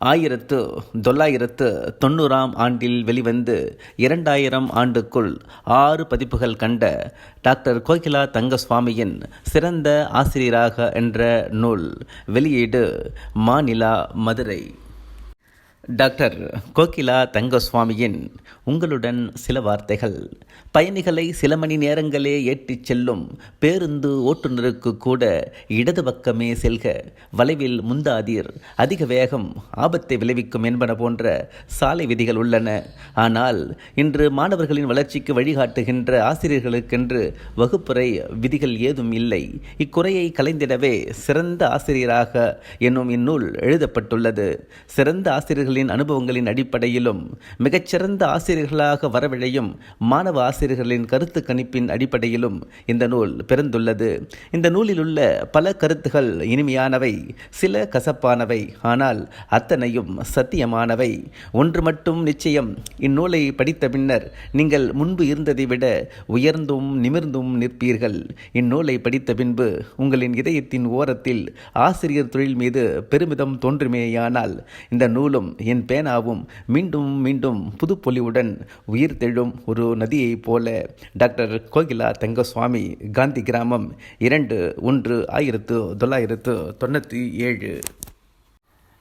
ஆயிரத்து தொள்ளாயிரத்து தொண்ணூறாம் ஆண்டில் வெளிவந்து இரண்டாயிரம் ஆண்டுக்குள் ஆறு பதிப்புகள் கண்ட டாக்டர் கோகிலா தங்கசுவாமியின் சிறந்த ஆசிரியராக என்ற நூல் வெளியீடு மாநிலா மதுரை. டாக்டர் கோகிலா தங்கசுவாமியின் உங்களுடன் சில வார்த்தைகள். பயணிகளை சில மணி நேரங்களே ஏற்றிச் செல்லும் பேருந்து ஓட்டுநருக்கு கூட இடது பக்கமே செல்க. வளைவில் முந்தாதீர். அதிக வேகம் ஆபத்தை விளைவிக்கும் என்பன போன்ற சாலை விதிகள் உள்ளன. ஆனால் இன்று மாணவர்களின் வளர்ச்சிக்கு வழிகாட்டுகின்ற ஆசிரியர்களுக்கென்று வகுப்புறை விதிகள் ஏதும் இல்லை. இக்குறையை கலைந்திடவே சிறந்த ஆசிரியராக என்னும் இந்நூல் எழுதப்பட்டுள்ளது. சிறந்த ஆசிரியர்களின் அனுபவங்களின் அடிப்படையிலும் மிகச்சிறந்த ஆசிரியர்களாக வரவிழையும் மாணவ ஆசிரியர்களின் கருத்து கணிப்பின் அடிப்படையிலும் இந்த நூல் பிறந்துள்ளது. இந்த நூலில் உள்ள பல கருத்துகள் இனிமையானவை சில கசப்பானவை ஆனால் அத்தனையும் சத்தியமானவை. ஒன்று மட்டும் நிச்சயம் இந்நூலை படித்த பின்னர் நீங்கள் முன்பு இருந்ததை விட உயர்ந்தும் நிமிர்ந்தும் நிற்பீர்கள். இந்நூலை படித்த பின்பு உங்களின் இதயத்தின் ஓரத்தில் ஆசிரியர் தொழில் மீது பெருமிதம் தோன்றுமேயானால் இந்த நூலும் என் பேனாவும் மீண்டும் மீண்டும் புதுப்பொலிவுடன் உயிர் தெழும் ஒரு நதியைப் போல. டாக்டர் கோகிலா தங்கசுவாமி காந்தி கிராமம் இரண்டு ஒன்று ஆயிரத்து தொள்ளாயிரத்து தொண்ணூற்றி ஏழு.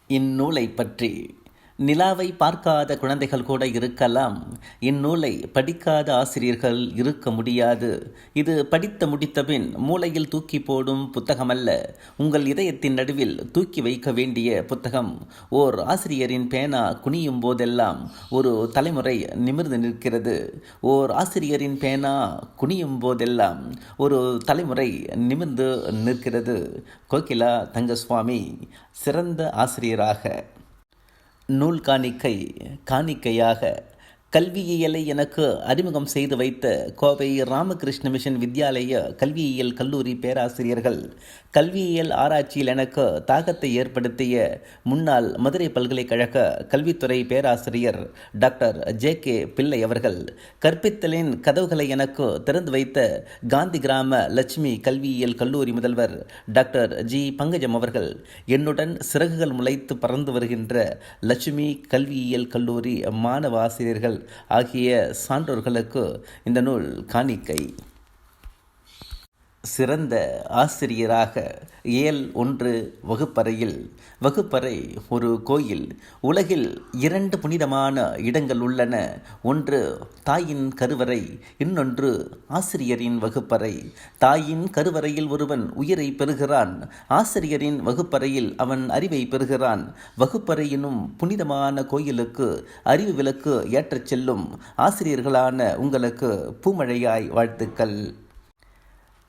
இந்நூலை பற்றி நிலாவை பார்க்காத குழந்தைகள் கூட இருக்கலாம். இந்நூலை படிக்காத ஆசிரியர்கள் இருக்க முடியாது. இது படித்து முடித்தபின் மூளையில் தூக்கி போடும் புத்தகமல்ல. உங்கள் இதயத்தின் நடுவில் தூக்கி வைக்க வேண்டிய புத்தகம். ஓர் ஆசிரியரின் பேனா குனியும் போதெல்லாம் ஒரு தலைமுறை நிமிர்ந்து நிற்கிறது. ஓர் ஆசிரியரின் பேனா குனியும் போதெல்லாம் ஒரு தலைமுறை நிமிர்ந்து நிற்கிறது. கோகிலா தங்கசுவாமி சிறந்த ஆசிரியராக. நூல் காணிக்கை காணிக்கையாக கல்வியியலை எனக்கு அறிமுகம் செய்து வைத்த கோவை ராமகிருஷ்ண மிஷன் வித்யாலய கல்வியியல் கல்லூரி பேராசிரியர்கள் கல்வியியல் ஆராய்ச்சியில் எனக்கு தாகத்தை ஏற்படுத்திய முன்னாள் மதுரை பல்கலைக்கழக கல்வித்துறை பேராசிரியர் டாக்டர் ஜே கே பிள்ளை அவர்கள் கற்பித்தலின் கதவுகளை எனக்கு திறந்து வைத்த காந்தி கிராம லட்சுமி கல்வியியல் கல்லூரி முதல்வர் டாக்டர் ஜி பங்கஜம் அவர்கள் என்னுடன் சிறகுகள் முளைத்து பறந்து வருகின்ற லட்சுமி கல்வியியல் கல்லூரி மாணவ ஆசிரியர்கள் ஆகிய சான்றோர்களுக்கு இந்த நூல் காணிக்கை. சிறந்த ஆசிரியராக இயல் ஒன்று வகுப்பறையில் வகுப்பறை ஒரு கோயில் உலகில் இரண்டு புனிதமான இடங்கள் உள்ளன. ஒன்று தாயின் கருவறை இன்னொன்று ஆசிரியரின் வகுப்பறை. தாயின் கருவறையில் ஒருவன் உயிரை பெறுகிறான் ஆசிரியரின் வகுப்பறையில் அவன் அறிவை பெறுகிறான். வகுப்பறை எனும் புனிதமான கோயிலுக்கு அறிவு விளக்கு ஏற்றச் செல்லும் ஆசிரியர்களான உங்களுக்கு பூமழையாய் வாழ்த்துக்கள்.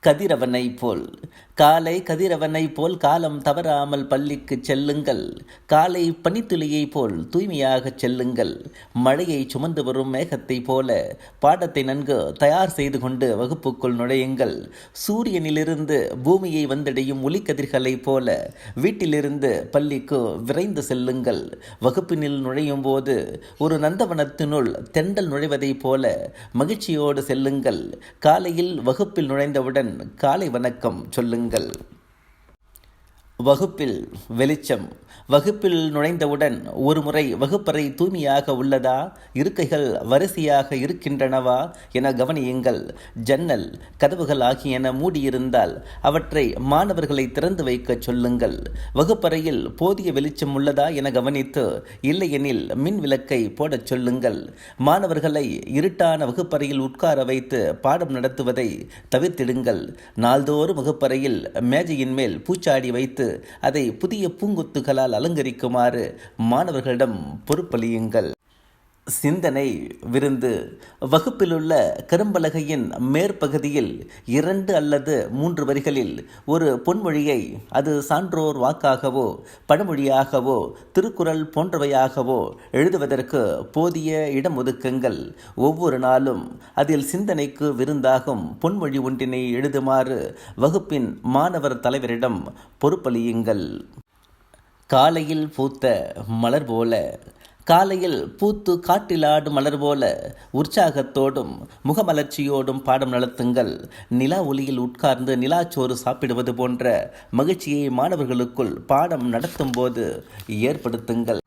கதிரவனை போல். காலை கதிரவனை போல் காலம் தவறாமல் பள்ளிக்கு செல்லுங்கள். காலை பனித்துளியைப் போல் தூய்மையாக செல்லுங்கள். மழையை சுமந்து வரும் மேகத்தைப் போல பாடத்தை நன்கு தயார் செய்து கொண்டு வகுப்புக்குள் நுழையுங்கள். சூரியனிலிருந்து பூமியை வந்தடையும் ஒளிக்கதிர்களைப் போல வீட்டிலிருந்து பள்ளிக்கு விரைந்து செல்லுங்கள். வகுப்பினில் நுழையும் போது ஒரு நந்தவனத்தினுள் தெண்டல் நுழைவதைப் போல மகிழ்ச்சியோடு செல்லுங்கள். காலையில் வகுப்பில் நுழைந்தவுடன் காலை வணக்கம் சொல்லுங்கள். பாருங்கள் வகுப்பில் வெளிச்சம். வகுப்பில் நுழைந்தவுடன் ஒரு முறை வகுப்பறை தூய்மையாக உள்ளதா? இருக்கைகள் வரிசையாக இருக்கின்றனவா? என கவனியுங்கள். ஜன்னல் கதவுகள் ஆகியன மூடியிருந்தால் அவற்றை மாணவர்களை திறந்து வைக்கச் சொல்லுங்கள். வகுப்பறையில் போதிய வெளிச்சம் உள்ளதா என கவனித்து இல்லையெனில் மின் விளக்கை போடச் சொல்லுங்கள். மாணவர்களை இருட்டான வகுப்பறையில் உட்கார வைத்து பாடம் நடத்துவதை தவிர்த்திடுங்கள். நாள்தோறும் வகுப்பறையில் மேஜையின் மேல் பூச்சாடி வைத்து அதை புதிய பூங்கொத்துகளால் அலங்கரிக்குமாறு மாணவர்களிடம் பொறுப்பளியுங்கள். சிந்தனை விருந்து. வகுப்பிலுள்ள கரும்பலகையின் மேற்பகுதியில் இரண்டு அல்லது மூன்று வரிகளில் ஒரு பொன்மொழியை அது சான்றோர் வாக்காகவோ பழமொழியாகவோ திருக்குறள் போன்றவையாகவோ எழுதுவதற்கு போதிய இடம் ஒதுக்குங்கள் ஒவ்வொரு நாளும் அதில் சிந்தனைக்கு விருந்தாகும் பொன்மொழி ஒன்றினை எழுதுமாறு வகுப்பின் மாணவர் தலைவரிடம் பொறுப்பளியுங்கள். காலையில் பூத்த மலர் போல காலையில் பூத்து காட்டிலாடும் மலர் போல உற்சாகத்தோடும் முகமலர்ச்சியோடும் பாடம் நடத்துங்கள். நிலா ஒளியில் உட்கார்ந்து நிலாச்சோறு சாப்பிடுவது போன்ற மகிழ்ச்சியை மாணவர்களுக்குள் பாடம் நடத்தும் போது ஏற்படுத்துங்கள்.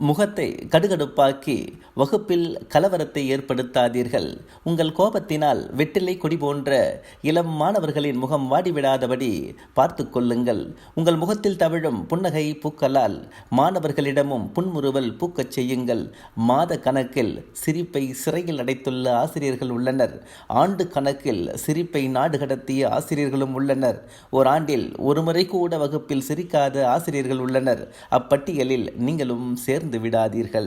முகத்தை கடுகடுப்பாக்கி வகுப்பில் கலவரத்தை ஏற்படுத்தாதீர்கள். உங்கள் கோபத்தினால் வெட்டிலை கொடி போன்ற இளம் மாணவர்களின் முகம் வாடிவிடாதபடி பார்த்து கொள்ளுங்கள். உங்கள் முகத்தில் தவிழும் புன்னகை பூக்களால் மாணவர்களிடமும் புன்முறுவல் பூக்கச் செய்யுங்கள். மாத கணக்கில் சிரிப்பை சிறையில் அடைத்துள்ள ஆசிரியர்கள் உள்ளனர். ஆண்டு கணக்கில் சிரிப்பை நாடு கடத்திய ஆசிரியர்களும் உள்ளனர். ஓராண்டில் ஒருமுறை கூட வகுப்பில் சிரிக்காத ஆசிரியர்கள் உள்ளனர். அப்பட்டியலில் நீங்களும் சேர்ந்து விடாதீர்கள்.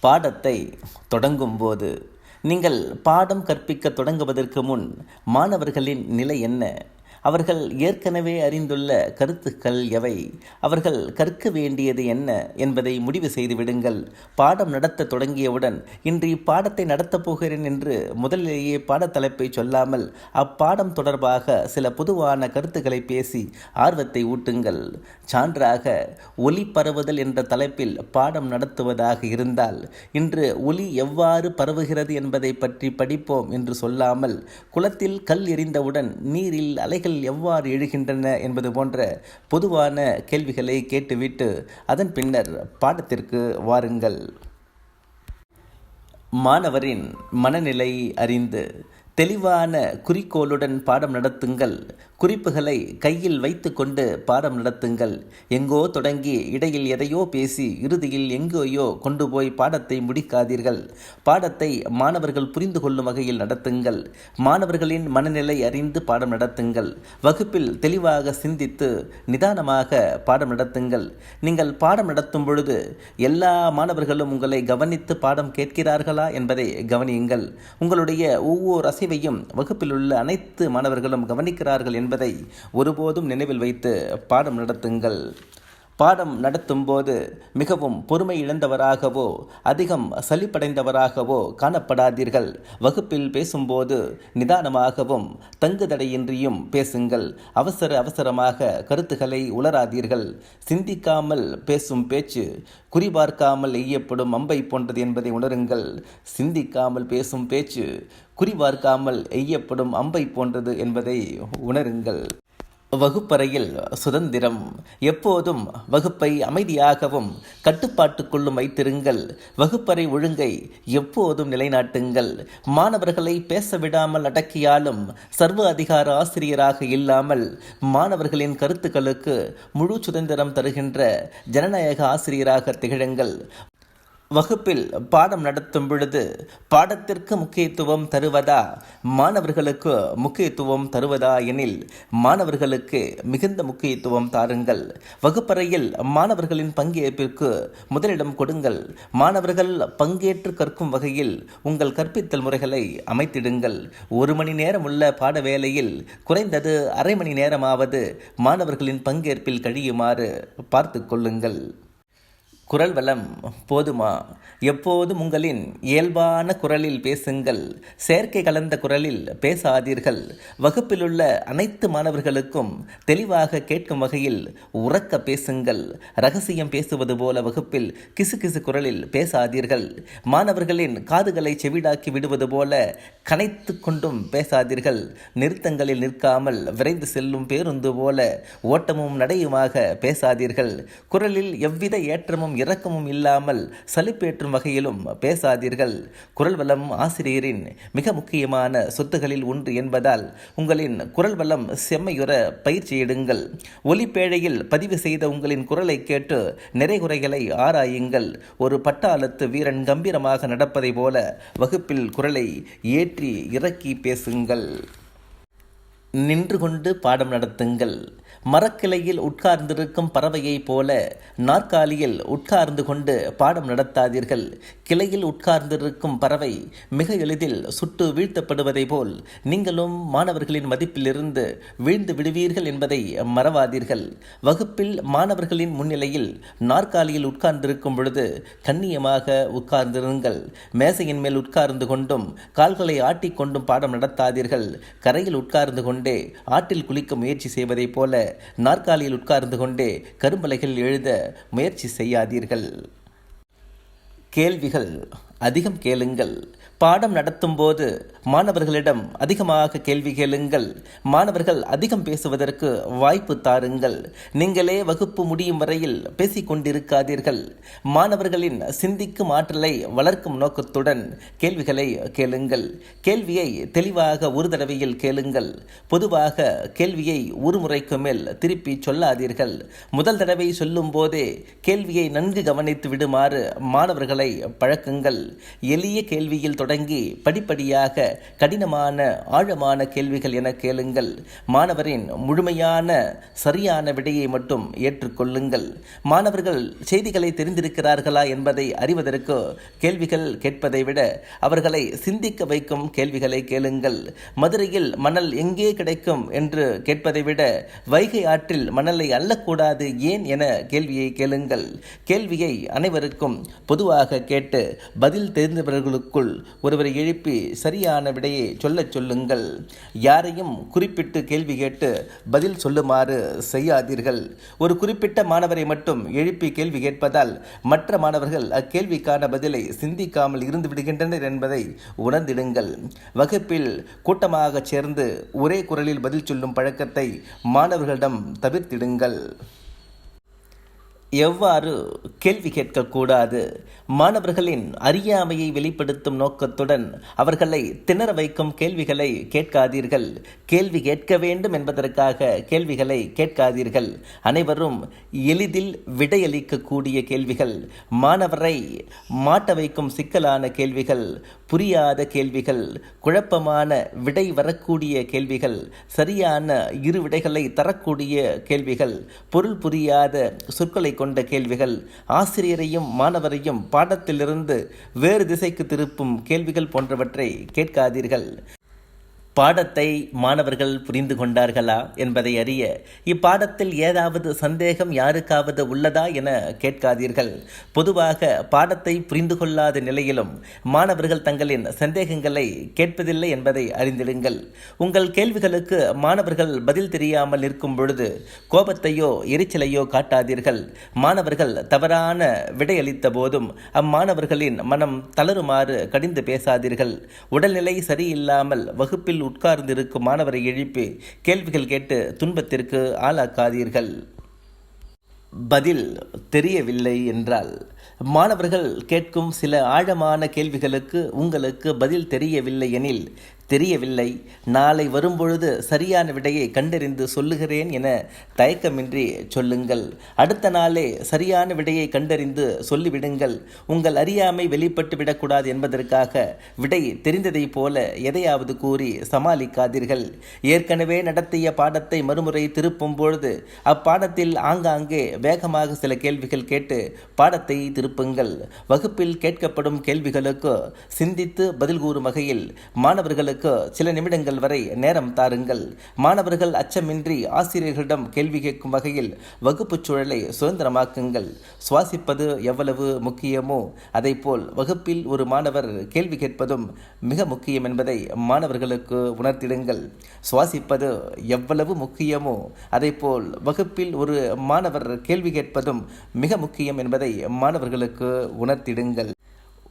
பாடத்தை தொடங்கும்போது நீங்கள் பாடம் கற்பிக்க தொடங்குவதற்கு முன் மாணவர்களின் நிலை என்ன? அவர்கள் ஏற்கனவே அறிந்துள்ள கருத்துக்கள் எவை? அவர்கள் கற்க வேண்டியது என்ன என்பதை முடிவு செய்து விடுங்கள். பாடம் நடத்த தொடங்கியவுடன் இன்று இப்பாடத்தை நடத்தப் போகிறேன் என்று முதலிலேயே பாடத்தலைப்பை சொல்லாமல் அப்பாடம் தொடர்பாக சில பொதுவான கருத்துக்களை பேசி ஆர்வத்தை ஊட்டுங்கள். சான்றாக ஒலி பரவுதல் என்ற தலைப்பில் பாடம் நடத்துவதாக இருந்தால் இன்று ஒலி எவ்வாறு பரவுகிறது என்பதை பற்றி படிப்போம் என்று சொல்லாமல் குளத்தில் கல் எறிந்தவுடன் நீரில் அலைகள் எவ்வாறு எழுகின்றன என்பது போன்ற பொதுவான கேள்விகளை கேட்டுவிட்டு அதன் பின்னர் பாடத்திற்கு வாருங்கள். மாணவரின் மனநிலை அறிந்து தெளிவான குறிக்கோளுடன் பாடம் நடத்துங்கள். குறிப்புகளை கையில் வைத்துக்கொண்டு பாடம் நடத்துங்கள். எங்கோ தொடங்கி இடையில் எதையோ பேசி இறுதியில் எங்கேயோ கொண்டு போய் பாடத்தை முடிக்காதீர்கள். பாடத்தை மாணவர்கள் புரிந்து கொள்ளும் வகையில் நடத்துங்கள். மாணவர்களின் மனநிலை அறிந்து பாடம் நடத்துங்கள். வகுப்பில் தெளிவாக சிந்தித்து நிதானமாக பாடம் நடத்துங்கள். நீங்கள் பாடம் நடத்தும் பொழுது எல்லா மாணவர்களும் உங்களை கவனித்து பாடம் கேட்கிறார்களா என்பதை கவனியுங்கள். உங்களுடைய ஒவ்வொரு அசைவையும் வகுப்பில் உள்ள அனைத்து மாணவர்களும் கவனிக்கிறார்கள் என்பதை ஒருபோதும் நினைவில் வைத்து பாடம் நடத்துங்கள். பாடம் நடத்தும்போது மிகவும் பொறுமை இழந்தவராகவோ அதிகம் சலிப்படைந்தவராகவோ காணப்படாதீர்கள். வகுப்பில் பேசும்போது நிதானமாகவும் தங்குதடையின்றியும் பேசுங்கள். அவசர அவசரமாக கருத்துக்களை உளராதீர்கள் சிந்திக்காமல் பேசும் பேச்சு குறிபார்க்காமல் எய்யப்படும் அம்பை போன்றது என்பதை உணருங்கள். சிந்திக்காமல் பேசும் பேச்சு குறிபார்க்காமல் எய்யப்படும் அம்பை போன்றது என்பதை உணருங்கள். வகுப்பறையில் சுதந்திரம். எப்போதும் வகுப்பை அமைதியாகவும் கட்டுப்பாட்டுக்குள்ளும் வைத்திருங்கள். வகுப்பறை ஒழுங்கை எப்போதும் நிலைநாட்டுங்கள். மாணவர்களை பேச விடாமல் அடக்கியாலும் சர்வ அதிகார ஆசிரியராக இல்லாமல் மாணவர்களின் கருத்துக்களுக்கு முழு சுதந்திரம் தருகின்ற ஜனநாயக ஆசிரியராக திகழுங்கள். வகுப்பில் பாடம் நடத்தும் பொழுது பாடத்திற்கு முக்கியத்துவம் தருவதா? மாணவர்களுக்கு முக்கியத்துவம் தருவதா எனில் மாணவர்களுக்கு மிகுந்த முக்கியத்துவம் தாருங்கள். வகுப்பறையில் மாணவர்களின் பங்கேற்பிற்கு முதலிடம் கொடுங்கள். மாணவர்கள் பங்கேற்று கற்கும் வகையில் உங்கள் கற்பித்தல் முறைகளை அமைத்திடுங்கள். ஒரு மணி நேரம் உள்ள பாட வேளையில் குறைந்தது அரை மணி நேரமாவது மாணவர்களின் பங்கேற்பில் கழியுமாறு பார்த்து கொள்ளுங்கள். குரல் வளம் போதுமா? எப்போதும் உங்களின் இயல்பான குரலில் பேசுங்கள். செயற்கை கலந்த குரலில் பேசாதீர்கள். வகுப்பிலுள்ள அனைத்து மாணவர்களுக்கும் தெளிவாக கேட்கும் வகையில் உறக்க பேசுங்கள். ரகசியம் பேசுவது போல வகுப்பில் கிசுகிசு குரலில் பேசாதீர்கள். மாணவர்களின் காதுகளை செவிடாக்கி விடுவது போல கனைத்து கொண்டும் பேசாதீர்கள். நிறுத்தங்களில் நிற்காமல் விரைந்து செல்லும் பேருந்து போல ஓட்டமும் நடையுமாக பேசாதீர்கள். குரலில் எவ்வித ஏற்றமும் இரக்கமும் இல்லாமல் சலிப்பேற்றும் வகையிலும் பேசாதீர்கள். குரல் வளம் ஆசிரியரின் மிக முக்கியமான சொத்துகளில் ஒன்று என்பதால் உங்களின் குரல் வளம் செம்மையுற பயிற்சியிடுங்கள் ஒலிப்பேழையில் பதிவு செய்த உங்களின் குரலை கேட்டு நிறைகுறைகளை ஆராயுங்கள். ஒரு பட்டாளத்து வீரன் கம்பீரமாக நடப்பதை போல வகுப்பில் குரலை ஏற்றி இறக்கி பேசுங்கள். நின்று கொண்டு பாடம் நடத்துங்கள். மரக்கிளையில் உட்கார்ந்திருக்கும் பறவையைப் போல நாற்காலியில் உட்கார்ந்து கொண்டு பாடம் நடத்தாதீர்கள். கிளையில் உட்கார்ந்திருக்கும் பறவை மிக எளிதில் சுட்டு வீழ்த்தப்படுவதை போல் நீங்களும் மாணவர்களின் மதிப்பிலிருந்து வீழ்ந்து விடுவீர்கள் என்பதை மறவாதீர்கள். வகுப்பில் மாணவர்களின் முன்னிலையில் நாற்காலியில் உட்கார்ந்திருக்கும் பொழுது கண்ணியமாக உட்கார்ந்திருங்கள். மேசையின் மேல் உட்கார்ந்து கொண்டும் கால்களை ஆட்டிக்கொண்டும் பாடம் நடத்தாதீர்கள். கரையில் உட்கார்ந்து கொண்டே ஆற்றில் குளிக்க முயற்சி செய்வதைப் போல நாற்காலியில் உட்கார்ந்து கொண்டே கரும்பலைகள் எழுத முயற்சி செய்யாதீர்கள். கேள்விகள் அதிகம் கேளுங்கள். பாடம் நடத்தும் போது மாணவர்களிடம் அதிகமாக கேள்வி கேளுங்கள். மாணவர்கள் அதிகம் பேசுவதற்கு வாய்ப்பு தாருங்கள். நீங்களே வகுப்பு முடியும் வரையில் பேசிக் கொண்டிருக்காதீர்கள் மாணவர்களின் சிந்திக்கும் ஆற்றலை வளர்க்கும் நோக்கத்துடன் கேள்விகளை கேளுங்கள். கேள்வியை தெளிவாக ஒரு தடவையில் கேளுங்கள். பொதுவாக கேள்வியை ஒரு முறைக்கு மேல் திருப்பி சொல்லாதீர்கள். முதல் தடவை சொல்லும் போதே கேள்வியை நன்கு கவனித்து விடுமாறு மாணவர்களை பழக்குங்கள். எளிய கேள்வியில் தொடங்கி படிப்படியாக கடினமான ஆழமான கேள்விகள் என கேளுங்கள். மாணவரின் முழுமையான சரியான விடையை மட்டும் ஏற்றுக்கொள்ளுங்கள். மாணவர்கள் செய்திகளை தெரிந்திருக்கிறார்களா என்பதை அறிவதற்கு கேள்விகள் கேட்பதை விட அவர்களை சிந்திக்க வைக்கும் கேள்விகளை கேளுங்கள். மதுரையில் மணல் எங்கே கிடைக்கும் என்று கேட்பதை விட வைகை ஆற்றில் மணலை அள்ளக்கூடாது ஏன் என கேள்வியை கேளுங்கள். கேள்வியை அனைவருக்கும் பொதுவாக கேட்டு பதில் தெரிந்தவர்களுக்குள் ஒருவரை எழுப்பி சரியான விடையை சொல்லச் சொல்லுங்கள். யாரையும் குறிப்பிட்டு கேள்வி கேட்டு பதில் சொல்லுமாறு செய்யாதீர்கள். ஒரு குறிப்பிட்ட மாணவரை மட்டும் எழுப்பி கேள்வி கேட்பதால் மற்ற மாணவர்கள் அக்கேள்விக்கான பதிலை சிந்திக்காமல் இருந்து விடுகின்றனர் என்பதை உணர்ந்திடுங்கள். வகுப்பில் கூட்டமாக சேர்ந்து ஒரே குரலில் பதில் சொல்லும் பழக்கத்தை மாணவர்களிடம் தவிர்த்திடுங்கள். எவ்வாறு கேள்வி கேட்கக்கூடாது? மாணவர்களின் அறியாமையை வெளிப்படுத்தும் நோக்கத்துடன் அவர்களை திணற வைக்கும் கேள்விகளை கேட்காதீர்கள். கேள்வி கேட்க வேண்டும் என்பதற்காக கேள்விகளை கேட்காதீர்கள். அனைவரும் எளிதில் விடையளிக்கக்கூடிய கேள்விகள். மாணவரை மாட்ட வைக்கும் சிக்கலான கேள்விகள் புரியாத கேள்விகள் குழப்பமான விடை வரக்கூடிய கேள்விகள் சரியான இரு விடைகளை தரக்கூடிய கேள்விகள் பொருள் புரியாத சொற்களை கொண்ட கேள்விகள் ஆசிரியரையும் மாணவரையும் பாடத்திலிருந்து வேறு திசைக்கு திருப்பும் கேள்விகள் போன்றவற்றை கேட்காதீர்கள். பாடத்தை மாணவர்கள் புரிந்து கொண்டார்களா என்பதை அறிய இப்பாடத்தில் ஏதாவது சந்தேகம் யாருக்காவது உள்ளதா என கேட்காதீர்கள். பொதுவாக பாடத்தை புரிந்து கொள்ளாத நிலையிலும் மாணவர்கள் தங்களின் சந்தேகங்களை கேட்பதில்லை என்பதை அறிந்திடுங்கள். உங்கள் கேள்விகளுக்கு மாணவர்கள் பதில் தெரியாமல் நிற்கும் பொழுது கோபத்தையோ எரிச்சலையோ காட்டாதீர்கள். மாணவர்கள் தவறான விடையளித்த போதும் அம்மாணவர்களின் மனம் தளருமாறு கடிந்து பேசாதீர்கள். உடல்நிலை சரியில்லாமல் வகுப்பில் உட்கார்ந்திருக்கும் மாணவரை எழுப்பி கேள்விகள் கேட்டு துன்பத்திற்கு ஆளாக்காதீர்கள். பதில் தெரியவில்லை என்றால் மாணவர்கள் கேட்கும் சில ஆழமான கேள்விகளுக்கு உங்களுக்கு பதில் தெரியவில்லை எனில் தெரியவில்லை. நாளை வரும்பொழுது சரியான விடையை கண்டறிந்து சொல்லுகிறேன் என தயக்கமின்றி சொல்லுங்கள். அடுத்த நாளே சரியான விடையை கண்டறிந்து சொல்லிவிடுங்கள். உங்கள் அறியாமை வெளிப்பட்டு விடக்கூடாது என்பதற்காக விடை தெரிந்ததைப் போல எதையாவது கூறி சமாளிக்காதீர்கள். ஏற்கனவே நடத்திய பாடத்தை மறுமுறை திருப்பும் பொழுது அப்பாடத்தில் ஆங்காங்கே வேகமாக சில கேள்விகள் கேட்டு பாடத்தை திருப்புங்கள். வகுப்பில் கேட்கப்படும் கேள்விகளுக்கு சிந்தித்து பதில் கூறும் வகையில் மாணவர்களுக்கு சில நிமிடங்கள் வரை நேரம் தாருங்கள். மாணவர்கள் அச்சமின்றி ஆசிரியர்களிடம் கேள்வி கேட்கும் வகையில் வகுப்புச் சூழலை சுதந்திரமாக்குங்கள். சுவாசிப்பது எவ்வளவு முக்கியமோ அதைப்போல் வகுப்பில் ஒரு மாணவர் கேள்வி கேட்பதும் மிக முக்கியம் என்பதை மாணவர்களுக்கு உணர்த்திடுங்கள். சுவாசிப்பது எவ்வளவு முக்கியமோ அதைப்போல் வகுப்பில் ஒரு மாணவர் கேள்வி கேட்பதும் மிக முக்கியம் என்பதை மாணவர்களுக்கு உணர்த்திடுங்கள்.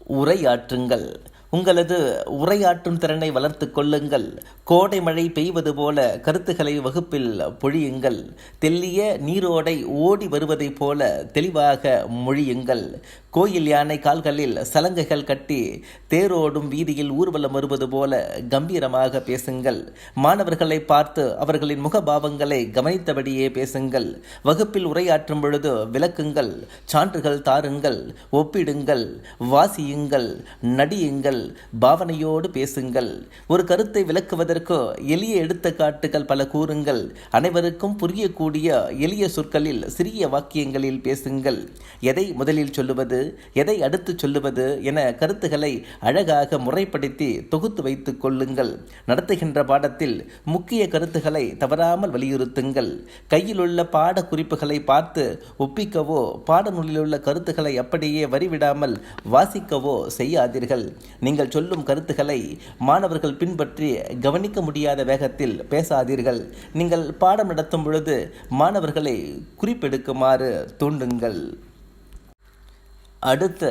உரையாற்றுங்கள். உங்களது உரையாற்றும் திறனை வளர்த்து கொள்ளுங்கள். கோடை மழை பெய்வது போல கருத்துக்களை வகுப்பில் பொழியுங்கள். தெல்லிய நீரோடை ஓடி வருவதைப் போல தெளிவாக மொழியுங்கள். கோயில் யானை கால்களில் சலங்கைகள் கட்டி தேரோடும் வீதியில் ஊர்வலம் வருவது போல கம்பீரமாக பேசுங்கள். மாணவர்களை பார்த்து அவர்களின் முகபாவங்களை கவனித்தபடியே பேசுங்கள். வகுப்பில் உரையாற்றும் பொழுது விளக்குங்கள் சான்றுகள் தாருங்கள் ஒப்பிடுங்கள் வாசியுங்கள் நடியுங்கள் பாவனையோடு பேசுங்கள். ஒரு கருத்தை விளக்குவதற்கு எளிய எடுத்துக்காட்டுகள் பல கூறுங்கள். அனைவருக்கும் புரியக்கூடிய எளிய சொற்களில் சிறிய வாக்கியங்களில் பேசுங்கள். எதை முதலில் சொல்லுவது? எதை அடுத்து சொல்லுவது என கருத்துக்களை அழகாக முறைப்படுத்தி தொகுத்து வைத்துக் கொள்ளுங்கள். நடத்துகின்ற பாடத்தில் முக்கிய கருத்துக்களை தவறாமல் வலியுறுத்துங்கள். கையில் உள்ள பாட குறிப்புகளை பார்த்து ஒப்பிக்கவோ பாடநூலில் உள்ள கருத்துக்களை அப்படியே வரிவிடாமல் வாசிக்கவோ செய்யாதீர்கள். நீங்கள் சொல்லும் கருத்துக்களை மாணவர்கள் பின்பற்றி கவனிக்க முடியாத வேகத்தில் பேசாதீர்கள். நீங்கள் பாடம் நடத்தும் பொழுது மாணவர்களை குறிப்பெடுக்குமாறு தூண்டுங்கள். அடுத்த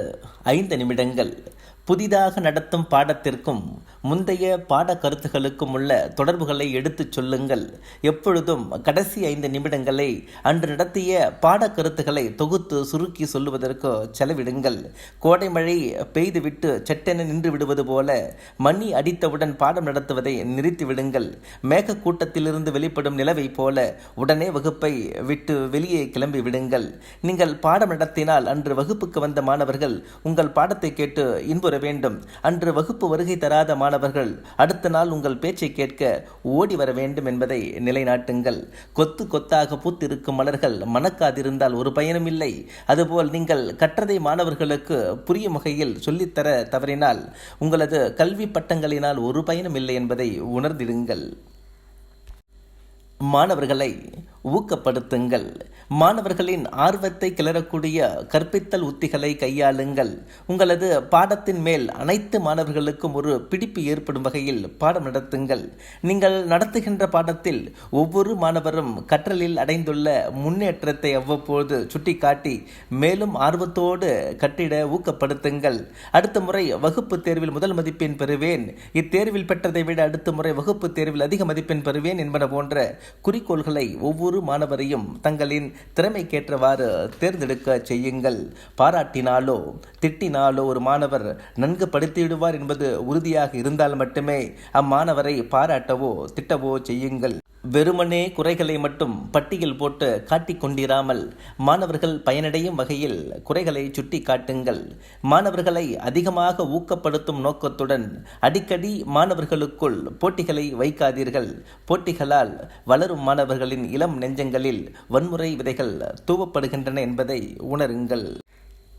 ஐந்து நிமிடங்கள் புதிதாக நடத்தும் பாடத்திற்கும் முந்தைய பாட கருத்துகளுக்கும் உள்ள தொடர்புகளை எடுத்துச் சொல்லுங்கள். எப்பொழுதும் கடைசி ஐந்து நிமிடங்களை அன்று நடத்திய பாட கருத்துக்களை தொகுத்து சுருக்கி சொல்லுவதற்கு செலவிடுங்கள். கோடை மழை பெய்துவிட்டு சட்டென நின்று விடுவது போல மணி அடித்தவுடன் பாடம் நடத்துவதை நிறுத்திவிடுங்கள் மேக கூட்டத்திலிருந்து வெளிப்படும் நிலவை போல உடனே வகுப்பை விட்டு வெளியே கிளம்பி விடுங்கள். நீங்கள் பாடம் நடத்தினால் அன்று வகுப்புக்கு வந்த மாணவர்கள் உங்கள் பாடத்தை கேட்டு இன்புற வேண்டும். அன்று வகுப்பு வருகை தராத மாணவர்கள் அடுத்த நாள் உங்கள் பேச்சை கேட்க ஓடி வர வேண்டும் என்பதை நிலைநாட்டுங்கள். கொத்து கொத்தாக பூத்திருக்கும் மலர்கள் மணக்காதிருந்தால் ஒரு பயனும் இல்லை. அதுபோல் நீங்கள் கற்றதை மாணவர்களுக்கு புரியும் வகையில் சொல்லித்தர தவறினால் உங்களது கல்வி பட்டங்களினால் ஒரு பயனும் இல்லை என்பதை உணர்ந்திடுங்கள். மாணவர்களை ஊக்கப்படுத்துங்கள். மாணவர்களின் ஆர்வத்தை கிளறக்கூடிய கற்பித்தல் உத்திகளை கையாளுங்கள். உங்களது பாடத்தின் மேல் அனைத்து மாணவர்களுக்கும் ஒரு பிடிப்பு ஏற்படும் வகையில் பாடம் நடத்துங்கள். நீங்கள் நடத்துகின்ற பாடத்தில் ஒவ்வொரு மாணவரும் கற்றலில் அடைந்துள்ள முன்னேற்றத்தை அவ்வப்போது சுட்டிக்காட்டி மேலும் ஆர்வத்தோடு கட்டிட ஊக்கப்படுத்துங்கள். அடுத்த முறை வகுப்பு தேர்வில் முதல் மதிப்பெண் பெறுவேன். இத்தேர்வில் பெற்றதை விட அடுத்த முறை வகுப்பு தேர்வில் அதிக மதிப்பெண் பெறுவேன் என்பன போன்ற குறிக்கோள்களை ஒவ்வொரு மாணவரையும் தங்களின் திறமைக்கேற்றவாறு தேர்ந்தெடுக்க செய்யுங்கள். பாராட்டினாலோ திட்டினாலோ ஒரு மாணவர் நன்கு படித்துவிடுவார் என்பது உறுதியாக இருந்தால் மட்டுமே அம்மாணவரை பாராட்டவோ திட்டவோ செய்யுங்கள். வெறுமனே குறைகளை மட்டும் பட்டியல் போட்டு காட்டிக் கொண்டிராமல் மாணவர்கள் பயனடையும் வகையில் குறைகளை சுட்டி காட்டுங்கள். மாணவர்களை அதிகமாக ஊக்கப்படுத்தும் நோக்கத்துடன் அடிக்கடி மாணவர்களுக்குள் போட்டிகளை வைக்காதீர்கள். போட்டிகளால் வளரும் மாணவர்களின் இளம் நெஞ்சங்களில் வன்முறை விதைகள் தூவப்படுகின்றன என்பதை உணருங்கள்.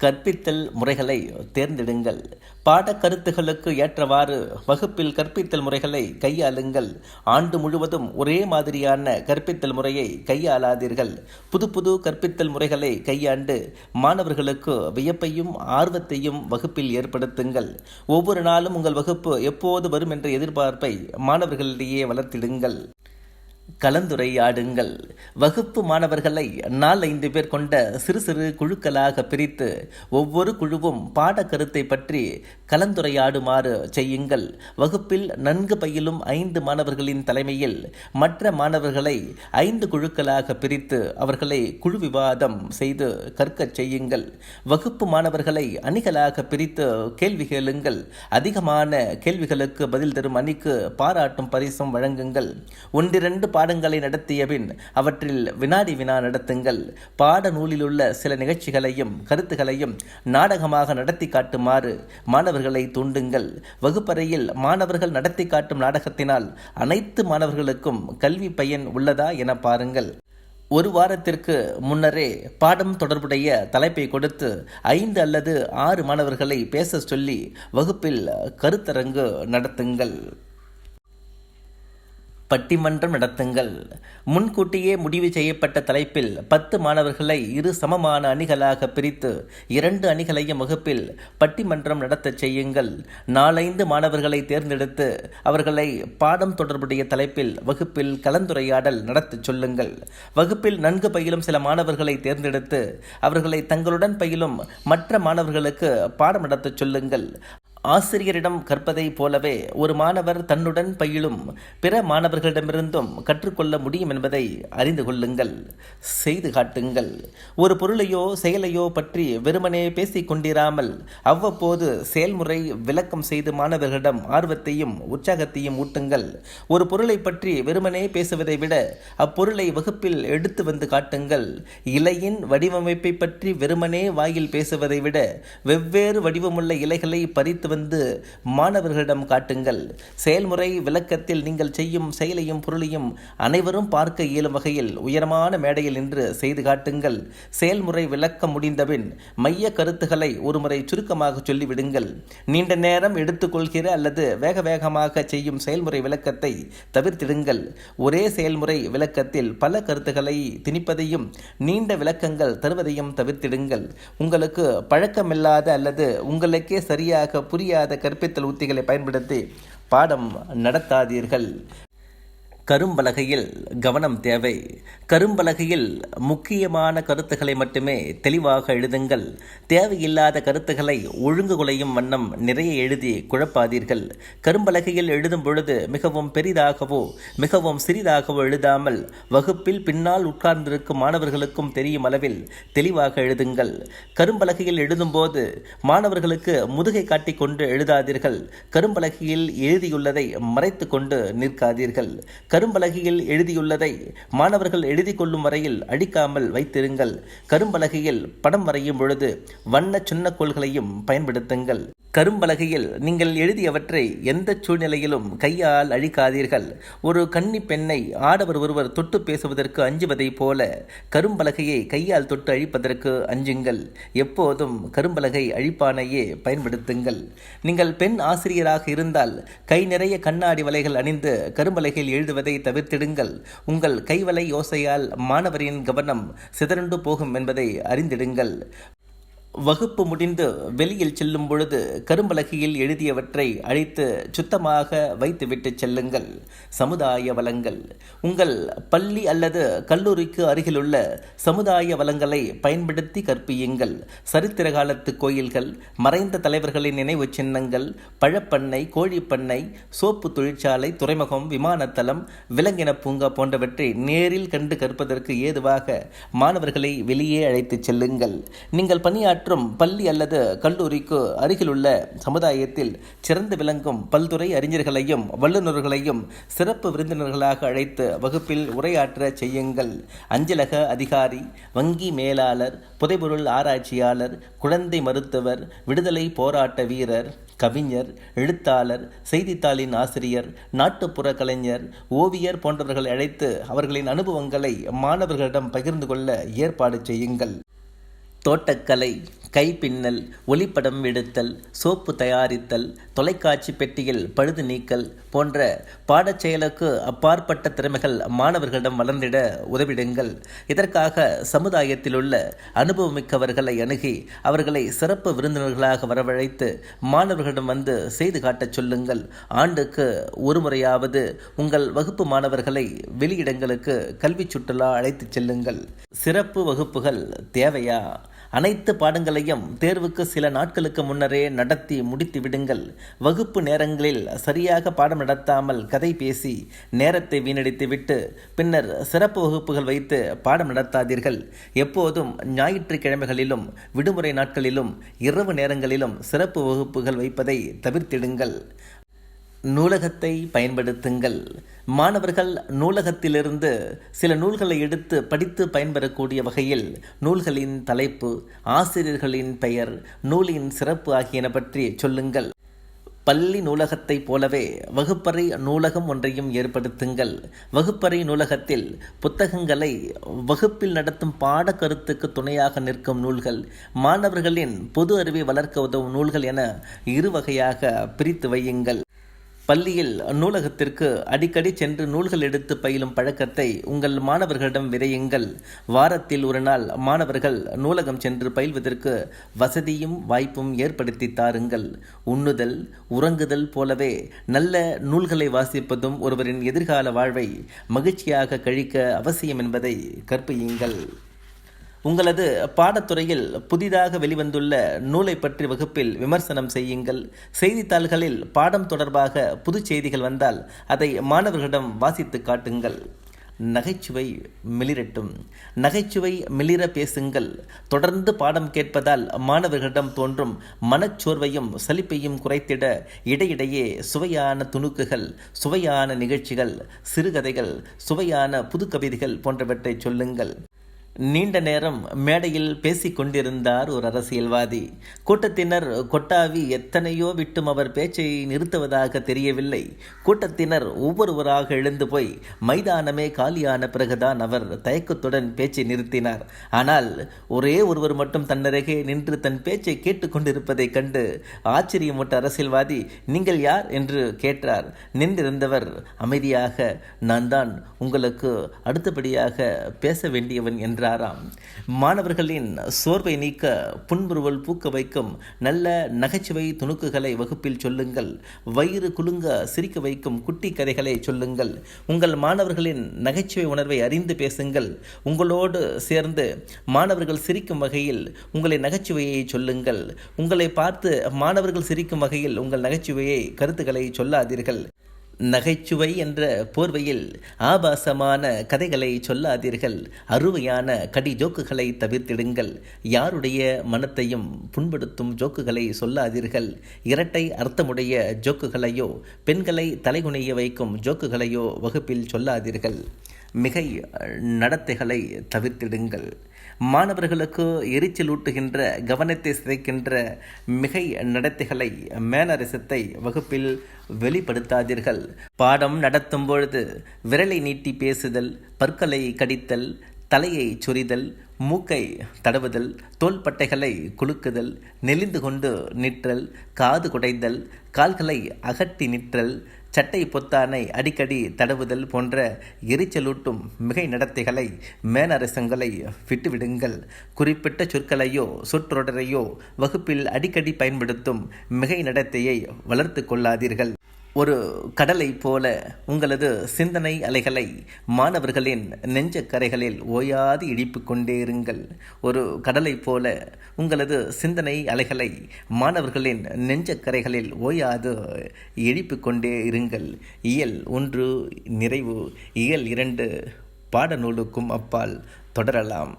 கற்பித்தல் முறைகளை தேர்ந்தெடுங்கள். பாட கருத்துகளுக்கு ஏற்றவாறு வகுப்பில் கற்பித்தல் முறைகளை கையாளுங்கள். ஆண்டு முழுவதும் ஒரே மாதிரியான கற்பித்தல் முறையை கையாளாதீர்கள். புது புது கற்பித்தல் முறைகளை கையாண்டு மாணவர்களுக்கு வியப்பையும் ஆர்வத்தையும் வகுப்பில் ஏற்படுத்துங்கள். ஒவ்வொரு நாளும் உங்கள் வகுப்பு எப்போது வரும் என்ற எதிர்பார்ப்பை மாணவர்களிடையே வளர்த்திடுங்கள். கலந்துரையாடுங்கள். வகுப்பு மாணவர்களை நாலைந்து பேர் கொண்ட சிறு சிறு குழுக்களாக பிரித்து ஒவ்வொரு குழுவும் பாட கருத்தை பற்றி கலந்துரையாடுமாறு செய்யுங்கள். வகுப்பில் நன்கு பயிலும் ஐந்து மாணவர்களின் தலைமையில் மற்ற மாணவர்களை ஐந்து குழுக்களாக பிரித்து அவர்களை குழு விவாதம் செய்து கற்கச் செய்யுங்கள். வகுப்பு மாணவர்களை அணிகளாக பிரித்து கேள்வி கேளுங்கள். அதிகமான கேள்விகளுக்கு பதில் தரும் அணிக்கு பாராட்டும் பரிசும் வழங்குங்கள். ஒன்றிரண்டு பாடங்களை நடத்திய பின் அவற்றில் வினாடி வினா நடத்துங்கள். பாட நூலிலுள்ள சில நிகழ்ச்சிகளையும் கருத்துகளையும் நாடகமாக நடத்தி காட்டுமாறு மாணவர்களை தூண்டுங்கள். வகுப்பறையில் மாணவர்கள் நடத்தி காட்டும் நாடகத்தினால் அனைத்து மாணவர்களுக்கும் கல்வி பயன் உள்ளதா என பாருங்கள். ஒரு வாரத்திற்கு முன்னரே பாடம் தொடர்புடைய தலைப்பை கொடுத்து ஐந்து அல்லது ஆறு மாணவர்களை பேச சொல்லி வகுப்பில் கருத்தரங்கு நடத்துங்கள். பட்டிமன்றம் நடத்துங்கள். முன்கூட்டியே முடிவு செய்யப்பட்ட தலைப்பில் பத்து மாணவர்களை இரு சமமான அணிகளாக பிரித்து இரண்டு அணிகளையும் வகுப்பில் பட்டிமன்றம் நடத்தச் செய்யுங்கள். நாலைந்து மாணவர்களை தேர்ந்தெடுத்து அவர்களை பாடம் தொடர்புடைய தலைப்பில் வகுப்பில் கலந்துரையாடல் நடத்தச் சொல்லுங்கள். வகுப்பில் நன்கு பயிலும் சில மாணவர்களை தேர்ந்தெடுத்து அவர்களை தங்களுடன் பயிலும் மற்ற மாணவர்களுக்கு பாடம் நடத்தச் சொல்லுங்கள். ஆசிரியரிடம் கற்பதைப் போலவே ஒரு மாணவர் தன்னுடன் பயிலும் பிற மாணவர்களிடமிருந்தும் கற்றுக்கொள்ள முடியும் என்பதை அறிந்து கொள்ளுங்கள். செய்து காட்டுங்கள். ஒரு பொருளையோ செயலையோ பற்றி வெறுமனே பேசிக் கொண்டிராமல் அவ்வப்போது செயல்முறை விளக்கம் செய்து மாணவர்களிடம் ஆர்வத்தையும் உற்சாகத்தையும் ஊட்டுங்கள். ஒரு பொருளை பற்றி வெறுமனே பேசுவதை விட அப்பொருளை வகுப்பில் எடுத்து வந்து காட்டுங்கள். இலையின் வடிவமைப்பை பற்றி வெறுமனே வாயில் பேசுவதை விட வெவ்வேறு வடிவமுள்ள இலைகளை பறித்து வந்து மாணவர்களிடம் காட்டுங்கள். செயல்முறை விளக்கத்தில் நீங்கள் செய்யும் செயலையும் பொருளையும் அனைவரும் பார்க்க இயலும் வகையில் உயரமான மேடையில் நின்று செய்து காட்டுங்கள். செயல்முறை விளக்கம் முடிந்தபின் மைய கருத்துக்களை ஒருமுறை சுருக்கமாக சொல்லிவிடுங்கள். நீண்ட நேரம் எடுத்துக்கொள்கிற அல்லது வேக வேகமாக செய்யும் செயல்முறை விளக்கத்தை தவிர்த்திடுங்கள். ஒரே செயல்முறை விளக்கத்தில் பல கருத்துக்களை திணிப்பதையும் நீண்ட விளக்கங்கள் தருவதையும் தவிர்த்திடுங்கள். உங்களுக்கு பழக்கமில்லாத அல்லது உங்களுக்கே சரியாக புரிய புரியாத கற்பித்தல் உத்திகளை பயன்படுத்தி பாடம் நடத்தாதீர்கள். கரும்பலகையில் கவனம் தேவை. கரும்பலகையில் முக்கியமான கருத்துக்களை மட்டுமே தெளிவாக எழுதுங்கள். தேவையில்லாத கருத்துக்களை ஒழுங்கு குலையும் வண்ணம் நிறைய எழுதி குழப்பாதீர்கள். கரும்பலகையில் எழுதும் பொழுது மிகவும் பெரிதாகவோ மிகவும் சிறிதாகவோ எழுதாமல் வகுப்பில் பின்னால் உட்கார்ந்திருக்கும் மாணவர்களுக்கும் தெரியும் அளவில் தெளிவாக எழுதுங்கள். கரும்பலகையில் எழுதும்போது மாணவர்களுக்கு முதுகை காட்டிக்கொண்டு எழுதாதீர்கள். கரும்பலகையில் எழுதியுள்ளதை மறைத்து கொண்டு நிற்காதீர்கள். கரும்பலகையில் எழுதியுள்ளதை மாணவர்கள் எழுதி கொள்ளும் வரையில் அழிக்காமல் வைத்திருங்கள். கரும்பலகையில் படம் வரையும் பொழுது வண்ண சுண்ணக்கோள்களையும் பயன்படுத்துங்கள். கரும்பலகையில் நீங்கள் எழுதியவற்றை எந்த சூழ்நிலையிலும் கையால் அழிக்காதீர்கள். ஒரு கன்னி பெண்ணை ஆடவர் ஒருவர் தொட்டு பேசுவதற்கு அஞ்சுவதைப் போல கரும்பலகையை கையால் தொட்டு அழிப்பதற்கு அஞ்சுங்கள். எப்போதும் கரும்பலகை அழிப்பானையே பயன்படுத்துங்கள். நீங்கள் பெண் ஆசிரியராக இருந்தால் கை நிறைய கண்ணாடி வலைகள் அணிந்து கரும்பலகையில் எழுதுவதை தவிர்த்திடுங்கள். உங்கள் கைவலை யோசையால் மாணவரின் கவனம் சிதறண்டு போகும் என்பதை அறிந்திடுங்கள். வகுப்பு முடிந்து வெளியில் செல்லும் பொழுது கரும்பலகையில் எழுதியவற்றை அழித்து சுத்தமாக வைத்துவிட்டு செல்லுங்கள். சமுதாய வளங்கள். உங்கள் பள்ளி அல்லது கல்லூரிக்கு அருகிலுள்ள சமுதாய வளங்களை பயன்படுத்தி கற்பியுங்கள். சரித்திர காலத்து கோயில்கள் மறைந்த தலைவர்களின் நினைவு சின்னங்கள் பழப்பண்ணை கோழிப்பண்ணை சோப்பு தொழிற்சாலை துறைமுகம் விமானத்தளம் விலங்கின பூங்கா போன்றவற்றை நேரில் கண்டு கற்பதற்கு ஏதுவாக மாணவர்களை வெளியே அழைத்துச் செல்லுங்கள். நீங்கள் பணியாற்ற மற்றும் பள்ளி அல்லது கல்லூரிக்கு அருகிலுள்ள சமுதாயத்தில் சிறந்து விளங்கும் பல்துறை அறிஞர்களையும் வல்லுநர்களையும் சிறப்பு விருந்தினர்களாக அழைத்து வகுப்பில் உரையாற்ற செய்யுங்கள். அஞ்சலக அதிகாரி வங்கி மேலாளர் புதைபொருள் ஆராய்ச்சியாளர் குழந்தை மருத்துவர் விடுதலை போராட்ட வீரர் கவிஞர் எழுத்தாளர் செய்தித்தாளின் ஆசிரியர் நாட்டுப்புற கலைஞர் ஓவியர் போன்றவர்களை அழைத்து அவர்களின் அனுபவங்களை மாணவர்களிடம் பகிர்ந்து கொள்ள ஏற்பாடு செய்யுங்கள். தோட்டக்கலை கைப்பின்னல் ஒளிப்படம் எடுத்தல் சோப்பு தயாரித்தல் தொலைக்காட்சி பெட்டியில் பழுது நீக்கல் போன்ற பாடச்செயலுக்கு அப்பாற்பட்ட திறமைகள் மாணவர்களிடம் வளர்ந்திட உதவிடுங்கள். இதற்காக சமுதாயத்தில் உள்ள அனுபவமிக்கவர்களை அணுகி அவர்களை சிறப்பு விருந்தினர்களாக வரவழைத்து மாணவர்களிடம் வந்து செய்து காட்டச் சொல்லுங்கள். ஆண்டுக்கு ஒரு முறையாவது உங்கள் வகுப்பு மாணவர்களை வெளியிடங்களுக்கு கல்வி சுற்றுலா அழைத்துச் செல்லுங்கள். சிறப்பு வகுப்புகள் தேவையா? அனைத்து பாடங்களையும் தேர்வுக்கு சில நாட்களுக்கு முன்னரே நடத்தி முடித்து விடுங்கள். வகுப்பு நேரங்களில் சரியாக பாடம் நடத்தாமல் கதை பேசி நேரத்தை வீணடித்து விட்டு பின்னர் சிறப்பு வகுப்புகள் வைத்து பாடம் நடத்தாதீர்கள். எப்போதும் ஞாயிற்றுக்கிழமைகளிலும் விடுமுறை நாட்களிலும் இரவு நேரங்களிலும் சிறப்பு வகுப்புகள் வைப்பதை தவிர்த்திடுங்கள். நூலகத்தை பயன்படுத்துங்கள். மாணவர்கள் நூலகத்திலிருந்து சில நூல்களை எடுத்து படித்து பயன்பெறக்கூடிய வகையில் நூல்களின் தலைப்பு ஆசிரியர்களின் பெயர் நூலின் சிறப்பு ஆகியன பற்றி சொல்லுங்கள். பள்ளி நூலகத்தைப் போலவே வகுப்பறை நூலகம் ஒன்றையும் ஏற்படுத்துங்கள். வகுப்பறை நூலகத்தில் புத்தகங்களை வகுப்பில் நடத்தும் பாடக்கருத்துக்கு துணையாக நிற்கும் நூல்கள் மாணவர்களின் பொது அறிவை வளர்க்க உதவும் நூல்கள் என இரு வகையாக பிரித்து வையுங்கள். பள்ளியில் நூலகத்திற்கு அடிக்கடி சென்று நூல்கள் எடுத்து பயிலும் பழக்கத்தை உங்கள் மாணவர்களிடம் விரையுங்கள். வாரத்தில் ஒரு நாள் மாணவர்கள் நூலகம் சென்று பயில்வதற்கு வசதியும் வாய்ப்பும் ஏற்படுத்தி தாருங்கள். உண்ணுதல் உறங்குதல் போலவே நல்ல நூல்களை வாசிப்பதும் ஒருவரின் எதிர்கால வாழ்வை மகிழ்ச்சியாக கழிக்க அவசியம் என்பதை கற்பியுங்கள். உங்களது பாடத்துறையில் புதிதாக வெளிவந்துள்ள நூலை பற்றி வகுப்பில் விமர்சனம் செய்யுங்கள். செய்தித்தாள்களில் பாடம் தொடர்பாக புது செய்திகள் வந்தால் அதை மாணவர்களிடம் வாசித்து காட்டுங்கள். நகைச்சுவை மிளிரட்டும். நகைச்சுவை மிளிர பேசுங்கள். தொடர்ந்து பாடம் கேட்பதால் மாணவர்களிடம் தோன்றும் மனச்சோர்வையும் சலிப்பையும் குறைத்திட இடையிடையே சுவையான துணுக்குகள் சுவையான நிகழ்ச்சிகள் சிறுகதைகள் சுவையான புது கவிதைகள் போன்றவற்றை சொல்லுங்கள். நீண்ட நேரம் மேடையில் பேசிக் கொண்டிருந்தார் ஒரு அரசியல்வாதி. கூட்டத்தினர் கொட்டாவி எத்தனையோ விட்டும் அவர் பேச்சை நிறுத்துவதாக தெரியவில்லை. கூட்டத்தினர் ஒவ்வொருவராக எழுந்து போய் மைதானமே காலியான பிறகுதான் அவர் தயக்கத்துடன் பேச்சை நிறுத்தினார். ஆனால் ஒரே ஒருவர் மட்டும் தன்னருகே நின்று தன் பேச்சை கேட்டுக்கொண்டிருப்பதைக் கண்டு ஆச்சரியமூட்ட அரசியல்வாதி நீங்கள் யார்? என்று கேட்டார். நின்றிருந்தவர் அமைதியாக நான் தான் உங்களுக்கு அடுத்தபடியாக பேச வேண்டியவன் என்று என்றாராம் மாணவர்களின் சோர்வை நீக்க புன்முறுவல் பூக்க வைக்கும் நல்ல நகைச்சுவை துணுக்குகளை வகுப்பில் சொல்லுங்கள். வயிறு குலுங்க சிரிக்க வைக்கும் குட்டி கதைகளை சொல்லுங்கள். உங்கள் மாணவர்களின் நகைச்சுவை உணர்வை அறிந்து பேசுங்கள். உங்களோடு சேர்ந்து மாணவர்கள் சிரிக்கும் வகையில் உங்களை நகைச்சுவையை சொல்லுங்கள். உங்களை பார்த்து மாணவர்கள் சிரிக்கும் வகையில் உங்கள் நகைச்சுவையை கருத்துக்களை சொல்லாதீர்கள். நகைச்சுவை என்ற போர்வையில் ஆபாசமான கதைகளை சொல்லாதீர்கள். அருமையான கடி ஜோக்குகளை தவிர்த்திடுங்கள். யாருடைய மனத்தையும் புண்படுத்தும் ஜோக்குகளை சொல்லாதீர்கள். இரட்டை அர்த்தமுடைய ஜோக்குகளையோ பெண்களை தலைகுனிய வைக்கும் ஜோக்குகளையோ வகுப்பில் சொல்லாதீர்கள். மிகை நடத்தைகளை தவிர்த்திடுங்கள். மாணவர்களுக்கு எரிச்சலூட்டுகின்ற கவனத்தை சிதைக்கின்ற மிகை நடத்தைகளை மேனரிசத்தை வகுப்பில் வெளிப்படுத்தாதீர்கள். பாடம் நடத்தும் பொழுது விரலை நீட்டி பேசுதல் பற்களை கடித்தல் தலையை சொரிதல் மூக்கை தடவுதல் தோள்பட்டைகளை குலுக்குதல் நெளிந்து கொண்டு நிற்றல் காது குடைதல் கால்களை அகட்டி நிற்றல் சட்டை பொத்தானை அடிக்கடி தடவுதல் போன்ற எரிச்சலூட்டும் மிகை நடத்தைகளை மேனரசங்களை விட்டுவிடுங்கள். குறிப்பிட்ட சொற்களையோ சொற்றொடரையோ வகுப்பில் அடிக்கடி பயன்படுத்தும் மிகை நடத்தையை வளர்த்து கொள்ளாதீர்கள். ஒரு கடலை போல உங்களது சிந்தனை அலைகளை மாணவர்களின் நெஞ்ச கரைகளில் ஓயாது இடிப்பு கொண்டே இருங்கள். ஒரு கடலை போல உங்களது சிந்தனை அலைகளை மாணவர்களின் நெஞ்ச கரைகளில் ஓயாது இழிப்பு கொண்டே இருங்கள். இயல் ஒன்று நிறைவு இயல் இரண்டு பாடநூலுக்கும் அப்பால் தொடரலாம்.